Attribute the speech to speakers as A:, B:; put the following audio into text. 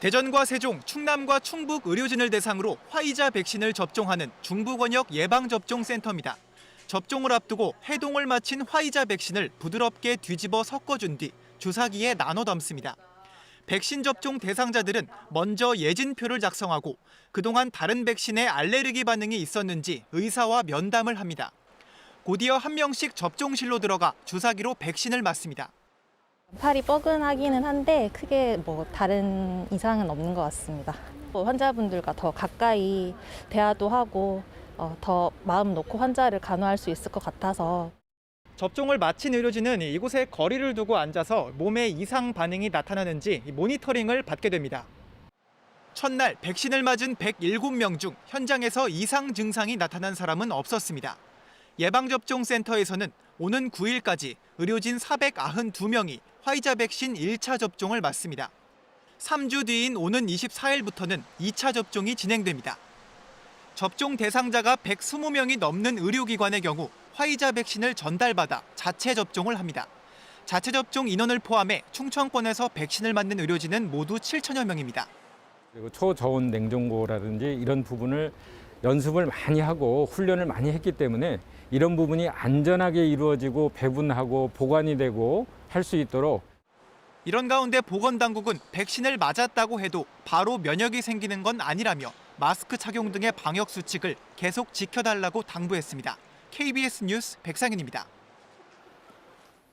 A: 대전과 세종, 충남과 충북 의료진을 대상으로 화이자 백신을 접종하는 중부권역 예방접종센터입니다. 접종을 앞두고 해동을 마친 화이자 백신을 부드럽게 뒤집어 섞어준 뒤 주사기에 나눠 담습니다. 백신 접종 대상자들은 먼저 예진표를 작성하고 그동안 다른 백신에 알레르기 반응이 있었는지 의사와 면담을 합니다. 곧이어 한 명씩 접종실로 들어가 주사기로 백신을 맞습니다.
B: 팔이 뻐근하기는 한데 크게 뭐 다른 이상은 없는 것 같습니다. 뭐 환자분들과 더 가까이 대화도 하고 어, 더 마음 놓고 환자를 간호할 수 있을 것 같아서
A: 접종을 마친 의료진은 이곳에 거리를 두고 앉아서 몸에 이상 반응이 나타나는지 모니터링을 받게 됩니다. 첫날 백신을 맞은 107명 중 현장에서 이상 증상이 나타난 사람은 없었습니다. 예방접종센터에서는 오는 9일까지 의료진 492명이 화이자 백신 1차 접종을 맞습니다. 3주 뒤인 오는 24일부터는 2차 접종이 진행됩니다. 접종 대상자가 120명이 넘는 의료기관의 경우 화이자 백신을 전달받아 자체 접종을 합니다. 자체 접종 인원을 포함해 충청권에서 백신을 맞는 의료진은 모두 7천여 명입니다.
C: 그리고 초저온 냉동고라든지 이런 부분을 연습을 많이 하고 훈련을 많이 했기 때문에 이런 부분이 안전하게 이루어지고 배분하고 보관이 되고 할 수 있도록
A: 이런 가운데 보건당국은 백신을 맞았다고 해도 바로 면역이 생기는 건 아니라며 마스크 착용 등의 방역 수칙을 계속 지켜달라고 당부했습니다. KBS 뉴스 백상현입니다.